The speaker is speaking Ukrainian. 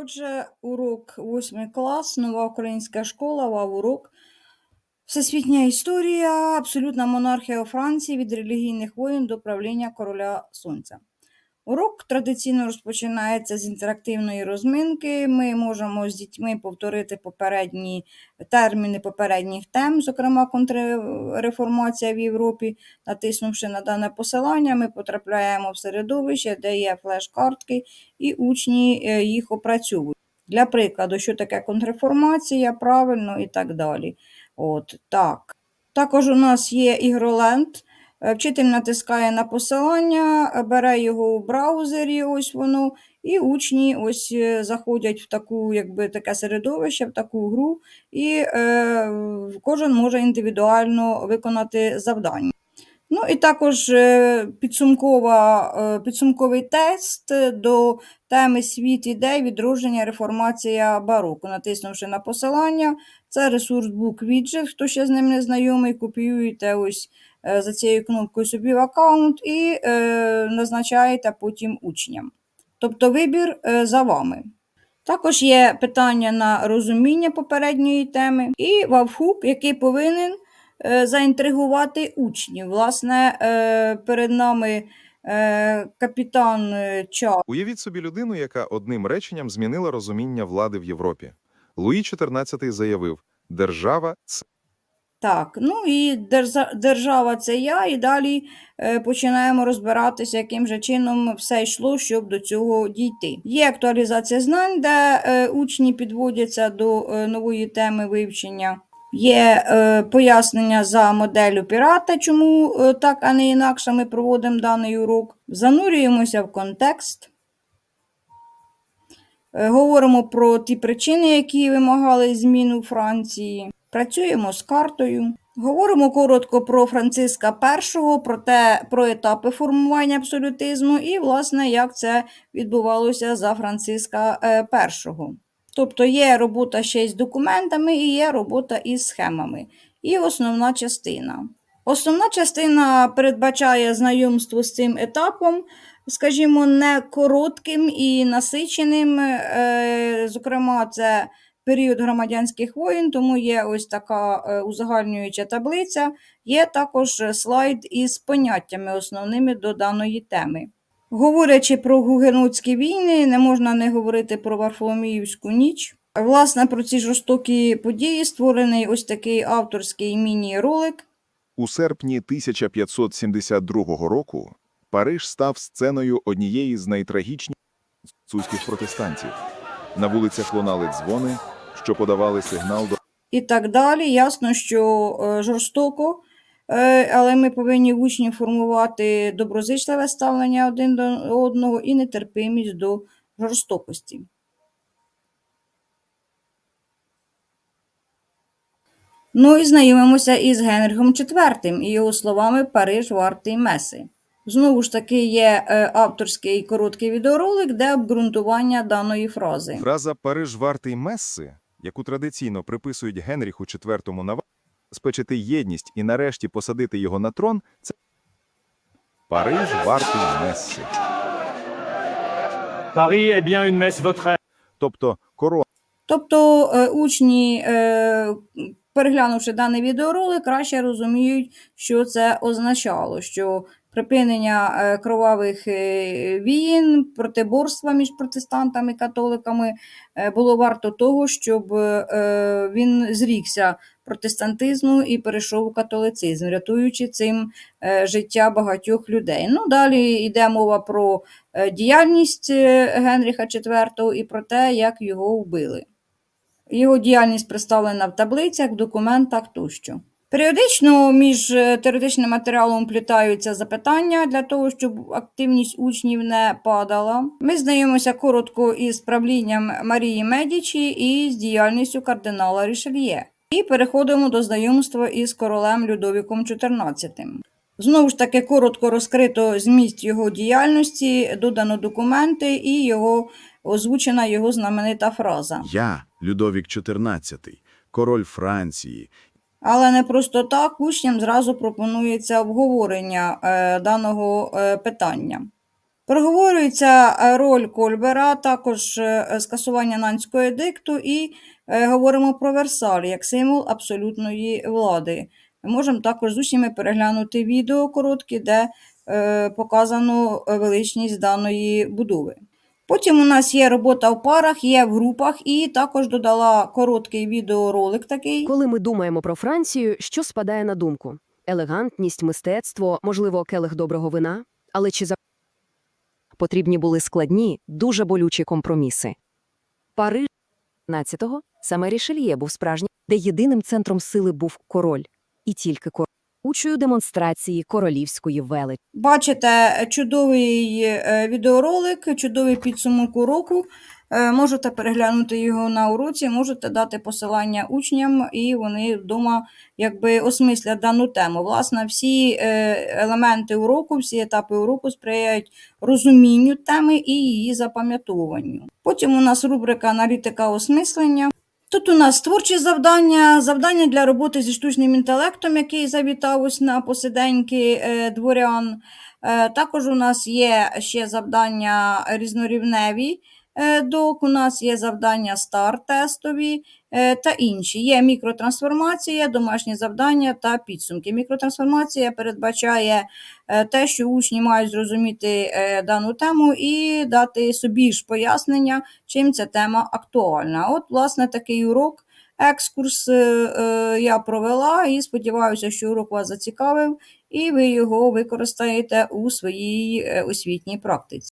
Отже, урок 8 клас, нова українська школа, вав урок. Всесвітня історія, абсолютна монархія у Франції від релігійних воєн до правління короля Сонця. Урок традиційно розпочинається з інтерактивної розминки. Ми можемо з дітьми повторити попередні терміни попередніх тем, зокрема контрреформація в Європі. Натиснувши на дане посилання, ми потрапляємо в середовище, де є флеш-картки, і учні е, їх опрацьовують. Для прикладу, що таке контрреформація, правильно і так далі. От так. Також у нас є ігроленд. Е, Вчитель натискає на посилання, е, бере його у браузері, ось воно, і учні ось е, заходять в таку, якби таке середовище, в таку гру, і е, кожен може індивідуально виконати завдання. Ну і також підсумкова, підсумковий тест до теми світ ідей, відродження, реформація бароко. Натиснувши на посилання, це ресурс BookWidget, хто ще з ним не знайомий, копіюєте ось за цією кнопкою собі в аккаунт і е, назначаєте потім учням. Тобто вибір е, за вами. Також є питання на розуміння попередньої теми і вавхук, який повинен е, заінтригувати учнів. Власне, е, перед нами е, капітан е, Ча. Уявіть собі людину, яка одним реченням змінила розуміння влади в Європі. Луї XIV заявив: держава це Так, ну і держава це я, і далі е, починаємо розбиратися, яким же чином все йшло, щоб до цього дійти. Є актуалізація знань, де е, учні підводяться до е, нової теми вивчення. Є пояснення за моделлю пірата, чому так, а не інакше ми проводимо даний урок. Занурюємося в контекст. Говоримо про ті причини, які вимагали змін у Франції. Працюємо з картою. Говоримо коротко про Франциска І, про те, про етапи формування абсолютизму і, власне, як це відбувалося за Франциска І. Тобто є робота ще з документами і є робота із схемами. І основна частина. Основна частина передбачає знайомство з цим етапом, скажімо, не коротким і насиченим. Е, Зокрема, це період громадянських воєн, тому є ось така е, узагальнююча таблиця. Є також е, слайд із поняттями основними до даної теми. Говорячи про гугенотські війни, не можна не говорити про Варфоломіївську ніч. Власне, про ці жорстокі події створений ось такий авторський міні-ролик. у серпні 1572 року Париж став сценою однієї з найтрагічніших французьких протестантів. На вулицях лунали дзвони, що подавали сигнал до і так далі. Ясно, що е, жорстоко, е, але ми повинні в учнів формувати доброзичливе ставлення один до одного і нетерпимість до жорстокості. Ну і знайомимося із Генрихом IV і його словами Париж вартий меси. Знову ж таки, є е, авторський короткий відеоролик, де обґрунтування даної фрази. Фраза «Париж вартий Месси», яку традиційно приписують Генріху IV на спечити єдність і нарешті посадити його на трон, це Париж вартий Месси. Paris est bien une messe. Тобто корона Тобто е, учні, е, переглянувши даний відеоролик, краще розуміють, що це означало, що припинення е, кровавих е, війн, протиборства між протестантами і католиками е, було варто того, щоб він зрікся протестантизму і перейшов у католицизм, рятуючи цим життя багатьох людей. Ну, далі йде мова про діяльність Генріха IV і про те, як його вбили. Його діяльність представлена в таблицях, в документах тощо. Періодично між е, теоретичним матеріалом плітаються запитання для того, щоб активність учнів не падала. Ми знайомимося коротко із правлінням Марії Медічі і з діяльністю кардинала Рішельє. І переходимо до знайомства із королем Людовіком XIV. Знову ж таки, коротко розкрито зміст його діяльності, додано документи і його озвучена його знаменита фраза. Я, Людовік XIV, король Франції, Але не просто так учням зразу пропонується обговорення е, даного е, питання. Проговорюється е, роль Кольбера, також скасування нанського едикту і говоримо про Версаль як символ абсолютної влади. Можемо також з учнями переглянути відео короткі, де показано величність даної будови. Потім у нас є робота в парах, є в групах, і також додала короткий відеоролик такий. Коли ми думаємо про Францію, що спадає на думку? Елегантність, мистецтво, можливо, келих доброго вина? Але чи за потрібні були складні, дуже болючі компроміси? Париж 15-го саме Рішельє був справжній, де єдиним центром сили був король. І тільки король. Учою демонстрації королівської величі. Бачите чудовий е, відеоролик, чудовий підсумок уроку. Е, Можете переглянути його на уроці, можете дати посилання учням, і вони вдома якби осмислять дану тему. Власне, всі е, елементи уроку, всі етапи уроку сприяють розумінню теми і її запам'ятовуванню. Потім у нас рубрика аналітика осмислення. Тут у нас творчі завдання, завдання для роботи зі штучним інтелектом, який завітав ось на посиденьки е, дворян. Е, також у нас є ще завдання різнорівневі док, у нас є завдання стар-тестові е, та інші. Є мікротрансформація, домашні завдання та підсумки. Мікротрансформація передбачає е, те, що учні мають зрозуміти е, дану тему і дати собі ж пояснення, чим ця тема актуальна. От, власне, такий урок, екскурс е, е, я провела і сподіваюся, що урок вас зацікавив, і ви його використаєте у своїй е, освітній практиці.